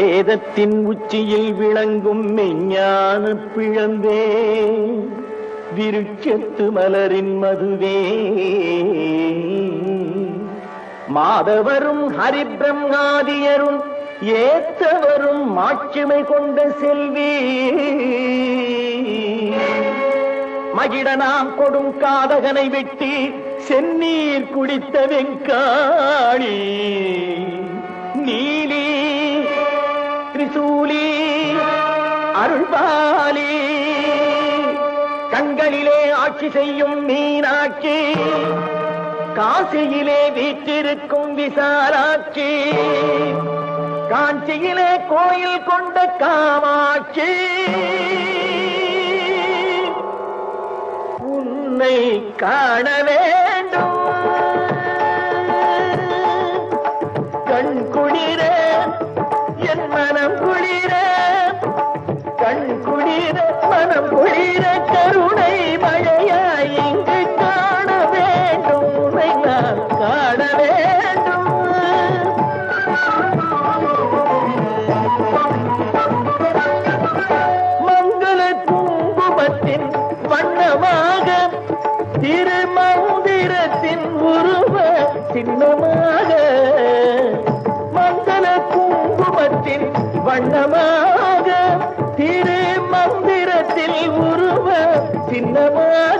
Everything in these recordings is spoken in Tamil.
வேதத்தின் உச்சியில் விளங்கும் மெஞ்ஞான பிழந்தே. விருட்சத்து மலரின் மதுவே. மாதவரும் ஹரிபிரம்மாதியரும் ஏத்தவரும் மாட்சிமை கொண்ட செல்வி. மகிழனாம் கொடும் காதகனை வெட்டி செந்நீர் குடித்த வெங்காளி. நீலி அருள்பாலி கண்களிலே ஆட்சி செய்யும் மீனாட்சி காசியிலே வீற்றிருக்கும் விசாலாட்சி காஞ்சியிலே கோயில் கொண்ட காமாட்சி. உன்னை காணவே குங்குமத்தின் வண்ணமாக திருமந்திரத்தின் உருவ சின்னமாக மங்கள குங்குமத்தின் வண்ணமாக திருமந்திரத்தில் உருவ சின்னமாக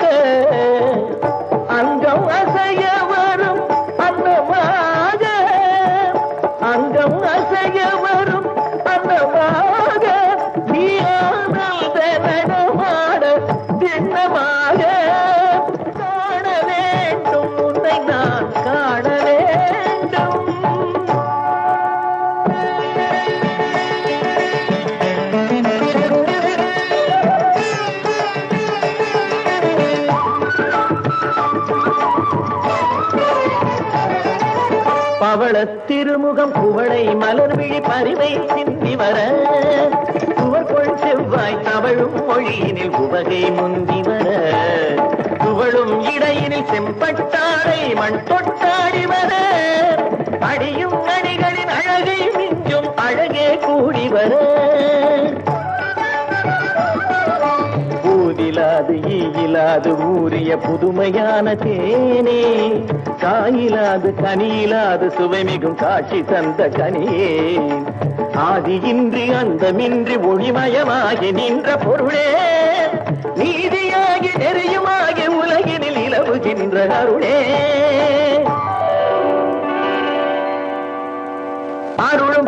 குவள திருமுகம் குவளை மலர் விழி பறிவை சிந்தி வர. சுவர்கொள் செவ்வாய் தவழும் மொழியினில் உவகை முந்தி வர. துவளும் இடையினில் செம்பட்டாடை மண் தொட்டாடி வர. அடியும் அணிகளின் அழகை மிஞ்சும் அழகே கூடி வர. பூதிலாது ஈயிலாது ஊறிய புதுமையான தேனே. காயிலாது கனியிலாது சுவைமிகும் காட்சி தந்த கனியே. ஆதியின்றி அந்தமின்றி ஒளிமயமாகி நின்ற பொருளே. நீதியாகி நெறியுமாகி உலகினில் இலவுகின்ற அருளே.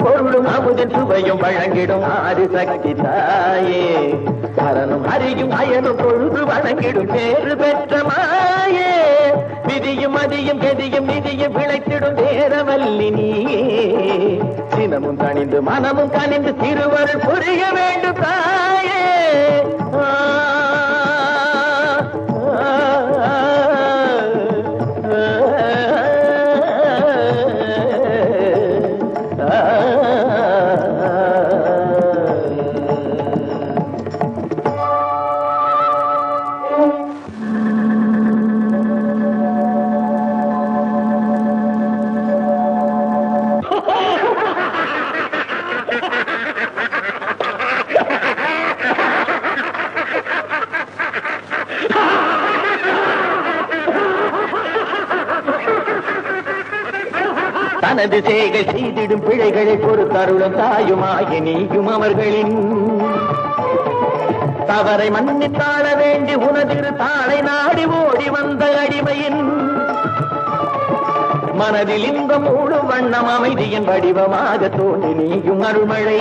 பொருளும் அமுதன் சுவையும் வழங்கிடும். ஆறு சக்தி தாயே. அரணும் அறியும் அயனும் பொழுது வழங்கிடும் பேறு பெற்ற மாயே. விதியும் மதியும் கதியும் நிதியும் விளைத்திடும் தேரவல்லி நீயே. சினமும் தணிந்து மனமும் கனிந்து திருவருள் புரிய வேண்டும் தாயே. தனது செய்கை செய்திடும் பிழைகளை பொறுத்தருளும் தாயுமாகி நீயும் அவர்களின். தவறை மன்னித்தாள வேண்டி உனதிரு தாளை நாடி ஓடி வந்த அடிமையின். மனதில் இன்பம் மூடும் வண்ணம் அமைதியின் வடிவமாக தோன்றி நீயும் அருள்மழை.